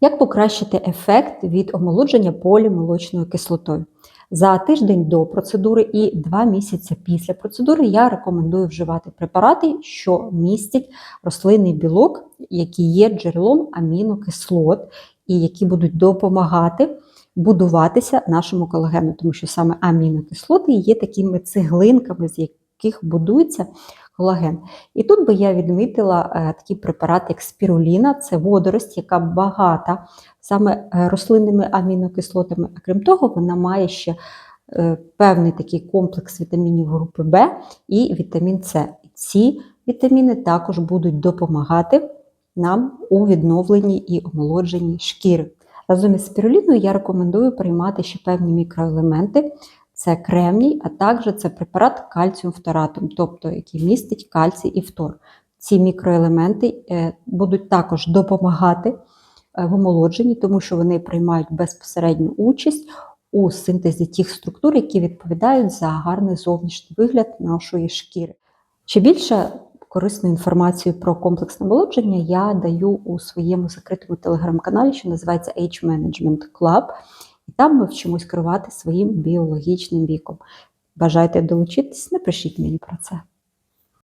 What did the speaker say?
Як покращити ефект від омолодження полімолочною кислотою? За тиждень до процедури і 2 місяці після процедури я рекомендую вживати препарати, що містять рослинний білок, який є джерелом амінокислот, і які будуть допомагати будуватися нашому колагену, тому що саме амінокислоти є такими цеглинками, з яких будується колаген. І тут би я відмітила е, такий препарат, як спіруліна, це водорость, яка багата саме е, рослинними амінокислотами. А крім того, вона має ще е, певний такий комплекс вітамінів групи В і вітамін С. Ці вітаміни також будуть допомагати нам у відновленні і омолодженні шкіри. Разом із спіруліною я рекомендую приймати ще певні мікроелементи. Це кремній, а також це препарат кальціум фторатум, тобто який містить кальцій і фтор. Ці мікроелементи е, будуть також допомагати е, в омолодженні, тому що вони приймають безпосередню участь у синтезі тих структур, які відповідають за гарний зовнішній вигляд нашої шкіри. Ще більше корисну інформацію про комплексне омолодження я даю у своєму закритому телеграм-каналі, що називається Age Management Club. Там ми вчимось керувати своїм біологічним віком. Бажаєте долучитись? Напишіть мені про це.